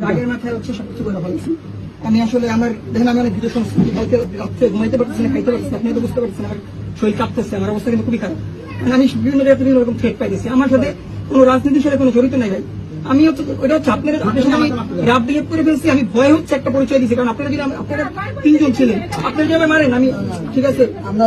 আগের মাথায় হচ্ছে সবকিছু করে ফেলেছি আমি আসলে আমার দেখেন আমি অনেক ভিডিও শুনছি কালকে রাত্রে ঘুমাইতে পারতেছি না খাইতে পারতেছি আপনি তো বুঝতে আমার শরীর কাঁপতেছে আমার অবস্থা কিন্তু খুবই খারাপ। আমি বিভিন্ন জায়গায় বিভিন্ন রকম থ্রেট পাইতেছি। আমার সাথে কোনো রাজনীতির সাথে কোনো জড়িত নাই ভাই। আমি ওটা হচ্ছে আপনাদের আপনার সাথে আমি রাব বিহেভ করে ফেলছি আমি ভয় হচ্ছে একটা পরিচয় দিচ্ছি কারণ আপনারা যদি আপনারা তিনজন ছিলেন আপনারা যেভাবে মারেন আমি ঠিক আছে আমরা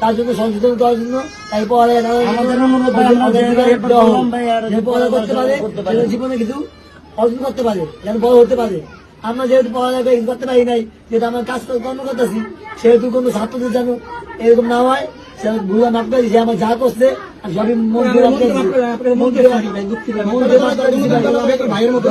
তার জন্য সংশোধন করার জন্য তাই পড়ালেখা করতে পারে জীবনে কিছু অর্জন করতে পারে যেন বড় হতে পারে। আমরা যেহেতু পড়ালেখা করতে পারি নাই যেহেতু আমরা কাজ কর্ম করতেছি সেহেতু কোনো ছাত্রদের যেন এরকম না হয় সে ভুল মাফ করে দিয়েছে আমার যা করছে সবই মন। মন। মন ভাই। ভাইয়ের মতো